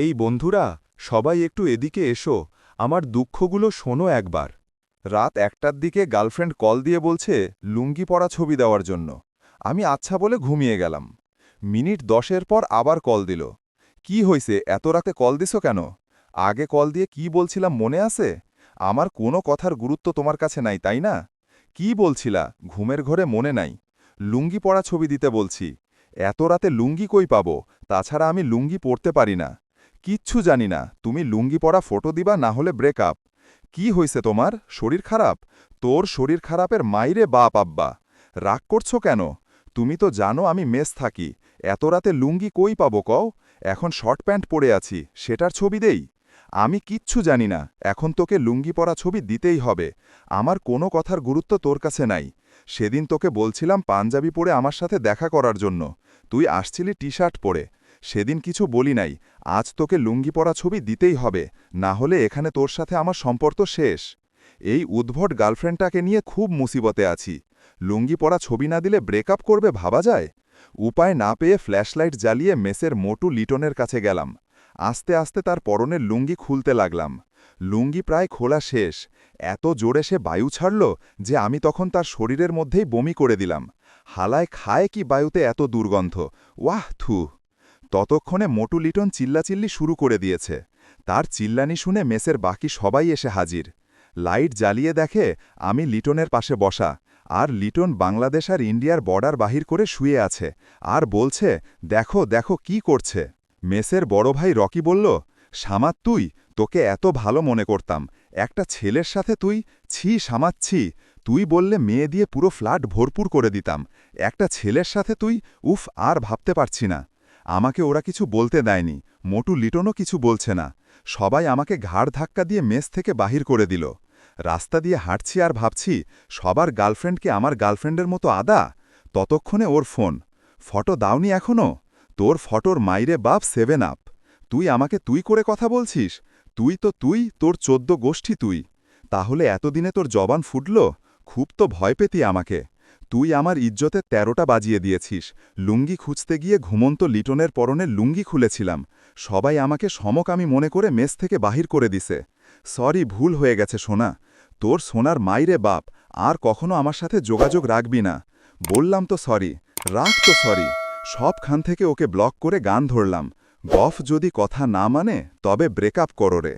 এই বন্ধুরা, সবাই একটু এদিকে এসো, আমার দুঃখগুলো শোনো একবার। রাত একটার দিকে গার্লফ্রেন্ড কল দিয়ে বলছে, লুঙ্গি পরা ছবি দেওয়ার জন্য। আমি আচ্ছা বলে ঘুমিয়ে গেলাম। মিনিট দশের পর আবার কল দিল। কি হইছে, এত রাতে কল দিছো কেন? আগে কল দিয়ে কি বলছিলাম মনে আছে? আমার কোনো কথার গুরুত্ব তোমার কাছে নাই, তাই না? কি বলছিলা? ঘুমের ঘরে মনে নাই। লুঙ্গি পরা ছবি দিতে বলছি। এত রাতে লুঙ্গি কই পাবো? তাছাড়া আমি লুঙ্গি পরতে পারি না। কিচ্ছু জানি না। তুমি লুঙ্গি পরা ফটো দিবা, না হলে ব্রেকআপ কি হইছে তোমার? শরীর খারাপ? তোর শরীর খারাপের মাইরে বাপ আব্বা। রাগ করছ কেন? তুমি তো জানো আমি মেস থাকি। এত রাতে লুঙ্গি কই পাবো কও? এখন শর্ট প্যান্ট পরে আছি। সেটার ছবি দেই? আমি কিচ্ছু জানি না। এখন তোকে লুঙ্গি পরা ছবি দিতেই হবে। আমার কোনো কথার গুরুত্ব তোর কাছে নাই। সেদিন তোকে বলছিলাম পাঞ্জাবি পরে আমার সাথে দেখা করার জন্য। তুই আসছিলি টি শার্ট পরে। সেদিন কিছু বলি নাই। আজ তোকে লুঙ্গি পরা ছবি দিতেই হবে, না হলে এখানে তোর সাথে আমার সম্পর্ক শেষ। এই উদ্ভট গার্লফ্রেন্ডটাকে নিয়ে খুব মুসিবতে আছি। লুঙ্গি পরা ছবি না দিলে ব্রেকআপ করবে ভাবা যায়? উপায় না পেয়ে ফ্ল্যাশলাইট জ্বালিয়ে মেসের মোটু লিটনের কাছে গেলাম। আস্তে আস্তে তার পরনের লুঙ্গি খুলতে লাগলাম। লুঙ্গি প্রায় খোলা শেষ। এত জোরে সে বায়ু ছাড়ল যে আমি তখন তার শরীরের মধ্যেই বমি করে দিলাম। হালায় খায় কি বায়ুতে এত দুর্গন্ধ? ওয়াহ, থু। ততক্ষণে মোটু লিটন চিল্লাচিল্লি শুরু করে দিয়েছে। তার চিল্লানি শুনে মেসের বাকি সবাই এসে হাজির। লাইট জ্বালিয়ে দেখে, আমি লিটনের পাশে বসা। আর লিটন বাংলাদেশ আর ইন্ডিয়ার বর্ডার বাহির করে শুয়ে আছে। আর বলছে, দেখো দেখো কি করছে। মেসের বড় ভাই রকি বলল সামাত তুই, তোকে এত ভালো মনে করতাম। একটা ছেলের সাথে তুই, ছি সামাচ্ছি তুই বললে মেয়ে দিয়ে পুরো ফ্ল্যাট ভরপুর করে দিতাম। একটা ছেলের সাথে তুই, উফ, আর ভাবতে পারছি না। আমাকে ওরা কিছু বলতে দেয়নি। মোটু লিটনও কিছু বলছে না। সবাই আমাকে ঘাড় ধাক্কা দিয়ে মেস থেকে বাহির করে দিল। রাস্তা দিয়ে হাঁটছি আর ভাবছি, সবার গার্লফ্রেন্ডকে আমার গার্লফ্রেন্ডের মতো আদা? ততক্ষণে ওর ফোন। ফটো দাওনি এখনও তোর ফটোর মাইরে বাপ সেভেন আপ। তুই আমাকে তুই করে কথা বলছিস? তুই তো তুই, তোর চোদ্দ গোষ্ঠী তুই। তাহলে এতদিনে তোর জবান ফুটল? খুব তো ভয় পেতি আমাকে। তুই আমার ইজ্জতে তেরোটা বাজিয়ে দিয়েছিস। লুঙ্গি খুঁজতে গিয়ে ঘুমন্ত লিটনের পরনে লুঙ্গি খুলেছিলাম। সবাই আমাকে সমকামি মনে করে মেস থেকে বাহির করে দিছে। সরি, ভুল হয়ে গেছে সোনা। তোর সোনার মাইরে বাপ, আর কখনো আমার সাথে যোগাযোগ রাখবি না। বললাম তো সরি, রাখ তো সরি। সবখান থেকে ওকে ব্লক করে গান ধরলাম। গফ যদি কথা না মানে তবে ব্রেকআপ করো রে।